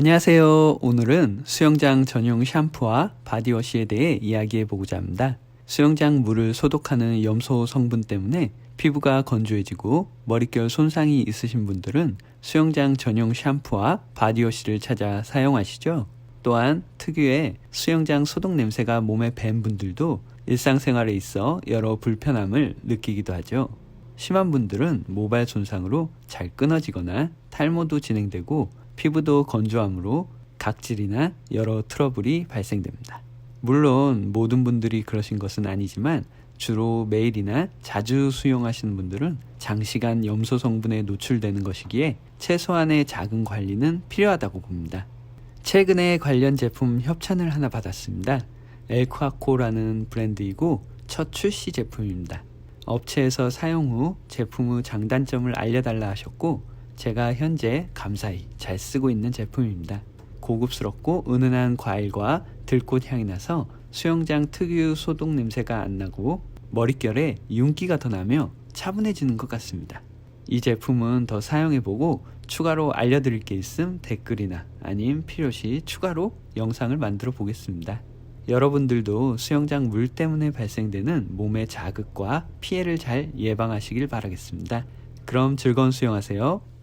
안녕하세요. 오늘은 수영장 전용 샴푸와 바디워시에 대해 이야기해 보고자 합니다. 수영장 물을 소독하는 염소 성분 때문에 피부가 건조해지고 머릿결 손상이 있으신 분들은 수영장 전용 샴푸와 바디워시를 찾아 사용하시죠. 또한 특유의 수영장 소독 냄새가 몸에 밴 분들도 일상생활에 있어 여러 불편함을 느끼기도 하죠. 심한 분들은 모발 손상으로 잘 끊어지거나 탈모도 진행되고 피부도 건조함으로 각질이나 여러 트러블이 발생됩니다. 물론 모든 분들이 그러신 것은 아니지만 주로 매일이나 자주 수영하시는 분들은 장시간 염소 성분에 노출되는 것이기에 최소한의 작은 관리는 필요하다고 봅니다. 최근에 관련 제품 협찬을 하나 받았습니다. 엘쿠아코라는 브랜드이고 첫 출시 제품입니다. 업체에서 사용 후 제품 의 장단점을 알려달라 하셨고 제가 현재 감사히 잘 쓰고 있는 제품입니다. 고급스럽고 은은한 과일과 들꽃 향이 나서 수영장 특유 소독 냄새가 안 나고 머릿결에 윤기가 더 나며 차분해지는 것 같습니다. 이 제품은 더 사용해보고 추가로 알려드릴 게 있음 댓글이나 아님 필요시 추가로 영상을 만들어 보겠습니다. 여러분들도 수영장 물 때문에 발생되는 몸의 자극과 피해를 잘 예방하시길 바라겠습니다. 그럼 즐거운 수영하세요.